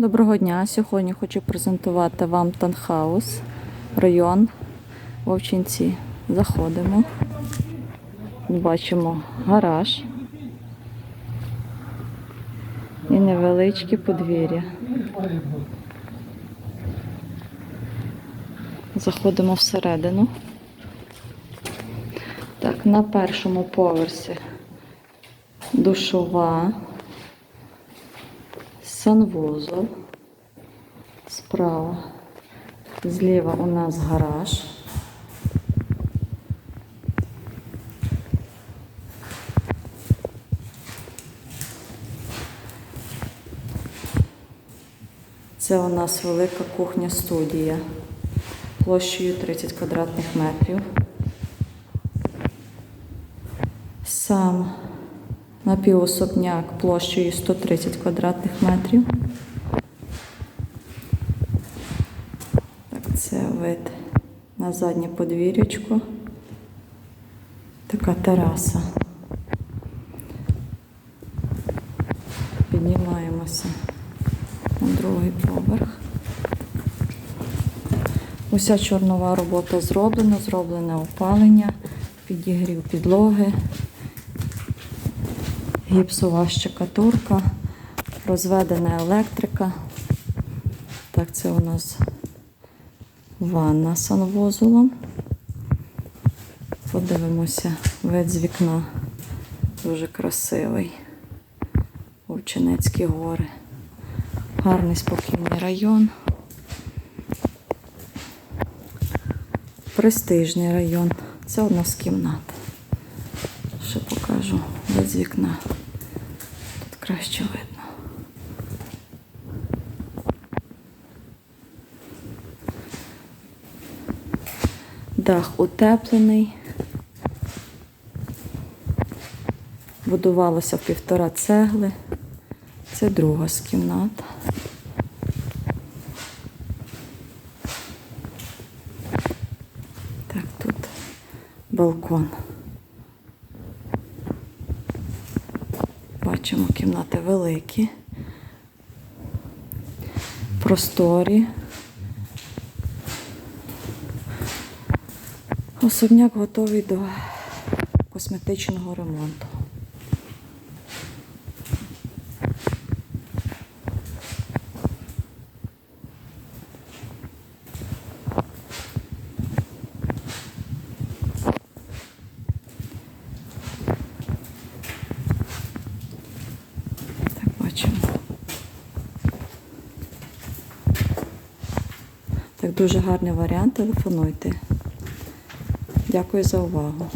Доброго дня! Сьогодні хочу презентувати вам Танхаус, район Вовчинці. Заходимо. Бачимо гараж і невеличке подвір'я. Заходимо всередину. Так, на першому поверсі душова, санвузол. Справа. Зліва у нас гараж. Це у нас велика кухня-студія площею 30 квадратних метрів. Сам напівособняк площею 130 квадратних метрів. Так, це вид на заднє подвір'ячко. Така тераса. Піднімаємося на другий поверх. Уся чорнова робота зроблена, зроблене опалення, підігрів підлоги, гіпсова щекатурка, розведена електрика. Так, це у нас ванна з санвузолом. Подивимося, вид з вікна дуже красивий. Вовчинецькі гори. Гарний спокійний район. Престижний район. Це одна з кімнат. Ще покажу вид з вікна. Краще видно. Дах утеплений. Будувалося в півтора цегли. Це друга з кімнат. Так, тут балкон. Бачимо, кімнати великі, просторі. Особняк готовий до косметичного ремонту. Так, бачимо. Так, дуже гарний варіант. Телефонуйте. Дякую за увагу.